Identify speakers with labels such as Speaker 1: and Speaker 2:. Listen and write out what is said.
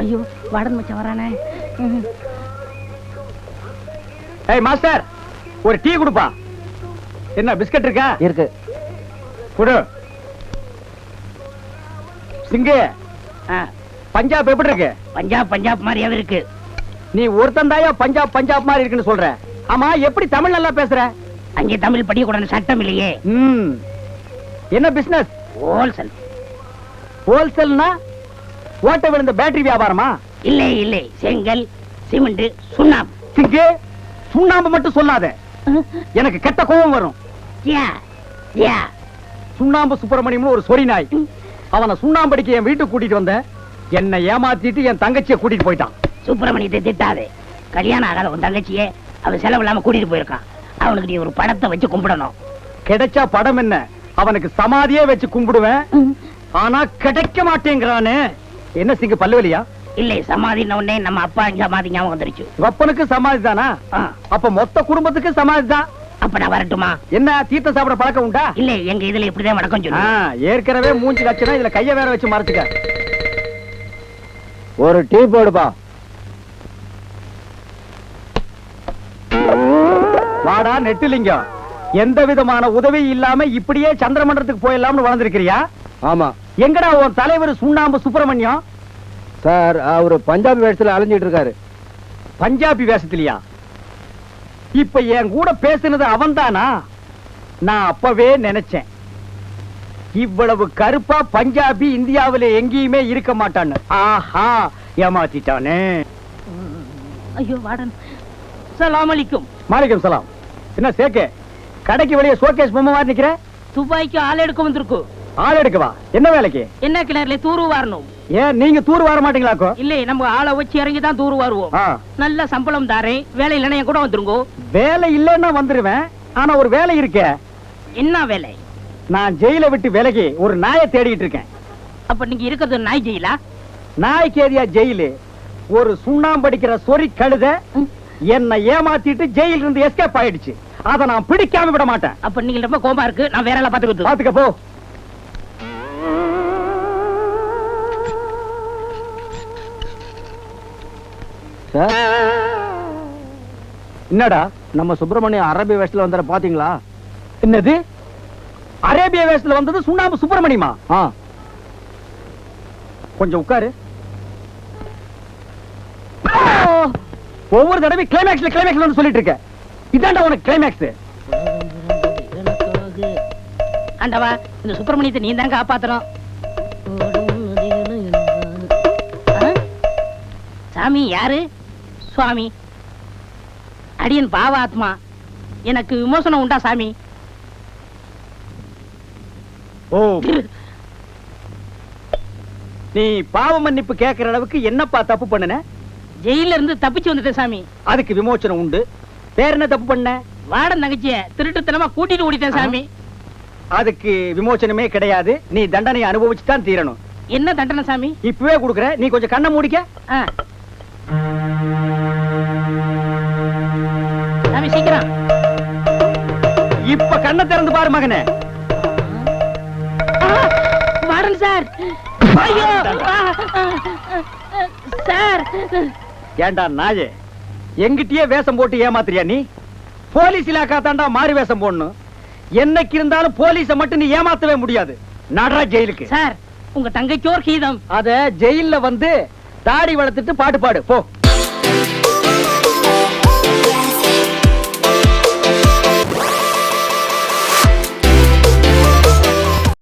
Speaker 1: ஐயோ வாடன் மச்சான் வரானே.
Speaker 2: ஏய் மாஸ்டர் ஒரு டீ கொடுப்பா. என்ன பிஸ்கட் இருக்கா?
Speaker 3: இருக்கு.
Speaker 2: கொடு. சிங்கு
Speaker 1: ஆ,
Speaker 2: பஞ்சாப் எப்படி இருக்கு?
Speaker 1: பஞ்சாப் பஞ்சாப் மாதிரியாவே இருக்கு.
Speaker 2: நீ ஒருத்தன் தாயா பஞ்சாப் பஞ்சாப் மாதிரி இருக்குன்னு சொல்ற. ஆமா எப்படி தமிழ் நல்லா பேசுற?
Speaker 1: அங்கே தமிழ் படிக்கக்கூடாது சட்டம் இல்லையே.
Speaker 2: ம். என்ன பிசினஸ்
Speaker 1: ஹோல்சேல்
Speaker 2: ஹோல்சேல்னா ஓட்ட விழுந்த பேட்டரி வியாபாரமா?
Speaker 1: இல்லை இல்லை. செங்கல் சிமெண்ட் சுண்ணாம்பு.
Speaker 2: சிங்கு சுண்ணாம்பு மட்டும் சொல்லாத. எனக்கு கெட்ட கோபம் வரும். சுண்ணாம்பு சுப்பிரமணியம்னு ஒரு சொறி நாய் அவனை சுண்ணாம்படிக்கு என் வீட்டுக்கு கூட்டிட்டு வந்தேன் என்னை ஏமாத்திட்டு என் தங்கச்சியை கூட்டிட்டு போயிட்டான்.
Speaker 1: சுப்பிரமணியத்தை திட்டாதே. கல்யாணம் ஆகாத உன் தங்கச்சியே அவன் செலவு இல்லாம கூட்டிட்டு போயிருக்கான். அவனுக்கு நீ ஒரு படத்தை வச்சு கும்பிடணும்.
Speaker 2: கிடைச்சா படம் என்ன? அவனுக்கு சமாதியே வச்சு கும்பிடுவேன். ஆனா கிடைக்க மாட்டேங்கிறானே. என்ன சிங்கு பல்லுவலியா?
Speaker 1: இல்லை சமாதின உடனே நம்ம அப்பா சமாதி ஞாபகம் வந்துருச்சு.
Speaker 2: வெப்பனுக்கு சமாதி தானா? அப்ப மொத்த குடும்பத்துக்கு சமாதி தான்.
Speaker 1: அப்ப நான் வரட்டுமா?
Speaker 2: என்ன தீர்த்த சாப்பிட பழக்கம் உண்டா?
Speaker 1: இல்ல எங்க இதுல இப்படிதான் வணக்கம்
Speaker 2: ஆ,
Speaker 1: சொல்லு
Speaker 2: ஏற்கனவே மூஞ்சி கட்சனா இதுல கைய வேற வச்சு மறைச்சுக்க.
Speaker 3: ஒரு டீ போடுப்பா.
Speaker 2: வாடா நெட்டுலிங்கம். எந்த விதமான உதவி இல்லாம இப்படியே சந்திரமண்டலத்துக்கு போயிடலாம்னு வளர்ந்துருக்கிறியா?
Speaker 3: ஆமா.
Speaker 2: எங்கடா உன் தலைவர் சுண்ணாம்பு சுப்பிரமணியம்?
Speaker 3: சார் அவரு பஞ்சாப் வேஷத்துல அலைஞ்சிட்டு இருக்காரு.
Speaker 2: பஞ்சாபி வேஷத்திலியா? இப்ப என் கூட பேசுனது அவன்தானா? நான் அப்பவே நினைச்சேன். இவ்வளவு கருப்பா பஞ்சாபி இந்தியாவில எங்கேயுமே இருக்க மாட்டான்னு. ஆஹா ஏமாத்திட்டானே.
Speaker 1: ஐயோ வாடன். சலாம் அலிக்கும்.
Speaker 2: மாலிகம் சலாம். என்ன சேக்கே? கடைக்கு வெளியே ஷோகேஸ் பொம்மை மாதிரி நிக்கிற?
Speaker 1: துபாய்க்கு ஆள் எடுக்க வந்திருக்கு.
Speaker 2: ஆள் எடுக்கவா என்ன வேலைக்கு?
Speaker 1: என்ன கிணறுல தூரு வாரணும்?
Speaker 2: ஏன் நீங்க தூர் வர மாட்டீங்களாக்கோ
Speaker 1: இல்ல நம்ம ஆளை வச்சு இறங்கி தான் தூரு வாருவோம். நல்ல சம்பளம் தாரேன். வேலை இல்லைன்னா கூட வந்துருங்கோ.
Speaker 2: வேலை இல்லைன்னா வந்துருவேன். ஆனா ஒரு வேலை இருக்கே.
Speaker 1: என்ன வேலை?
Speaker 2: நான் ஜெயில விட்டு விலகி ஒரு நாயை தேடிட்டு இருக்கேன்.
Speaker 1: அப்ப நீங்க இருக்கிறது நாய் ஜெயிலா?
Speaker 2: நாய்க்கு ஏரியா ஜெயிலு. ஒரு சுண்ணாம்படிக்கிற சொறி கழுத என்னை ஏமாத்திட்டு ஜெயில இருந்து எஸ்கேப் ஆயிடுச்சு. அத நான் பிடிக்காம விட மாட்டேன்.
Speaker 1: அப்ப நீங்க ரொம்ப கோபமா இருக்கு. நான் வேற ஆளை பாத்துக்கிட்டு
Speaker 2: பாத்துக்க போ.
Speaker 3: சார்.
Speaker 2: என்னடா
Speaker 3: நம்ம சுப்பிரமணியம் அரபி வேஷத்துல வந்தார பாத்தீங்களா?
Speaker 2: என்னது? அரேபிய வேஷத்துல வந்தது சுண்ணாம்பு சுப்பிரமணியமா?
Speaker 3: ஆ.
Speaker 2: கொஞ்சம் உட்காரு. ஒவ்வொரு தடவை கிளைமேக்ஸ்ல கிளைமேக்ஸ்ல சொல்லிட்டு இருக்க. இதான்டா உனக்கு கிளைமேக்ஸ்
Speaker 1: ஆண்டவா இந்த சுப்பிரமணியத்தை நீ தான் காப்பாத்தணும்? சாமி யாரு? சுவாமி. அடியன் பாவாத்மா. எனக்கு விமோசனம் உண்டா சாமி?
Speaker 2: ஓ. நீ பாவ மன்னிப்பு கேட்கிற அளவுக்கு என்னப்பா தப்பு பண்ணுன?
Speaker 1: ஜெயில இருந்து தப்பிச்சு வந்துட்டேன் சாமி.
Speaker 2: அதுக்கு விமோச்சனம் உண்டு. வேற என்ன தப்பு பண்ண?
Speaker 1: வாடன் தங்கச்சிய திருட்டுத்தனமா கூட்டிட்டு ஓடிட்டேன் சாமி.
Speaker 2: அதுக்கு விமோச்சனமே கிடையாது. நீ தண்டனை அனுபவிச்சு தான் தீரணும்.
Speaker 1: என்ன தண்டனை சாமி?
Speaker 2: இப்பவே கொடுக்குற. நீ கொஞ்சம் கண்ணை மூடிக்க. பாரு மகனே.
Speaker 1: Warden sir. ஐயோ சார்.
Speaker 2: ஏண்டா நாயே எங்கிட்டயே வேஷம் போட்டு ஏமாத்துறியா நீ? போலீஸ் இலாக்கா தாண்டா மாறி வேஷம் போடணும். என்னைக்கு இருந்தாலும் போலீஸ மட்டும் நீ ஏமாத்தவே முடியாது. நடரா ஜெயிலுக்கு.
Speaker 1: சார் உங்க தங்கைக்கோர் கீதம்
Speaker 2: அத ஜெயில்ல வந்து தாடி வளர்த்துட்டு பாட்டு பாடு போ.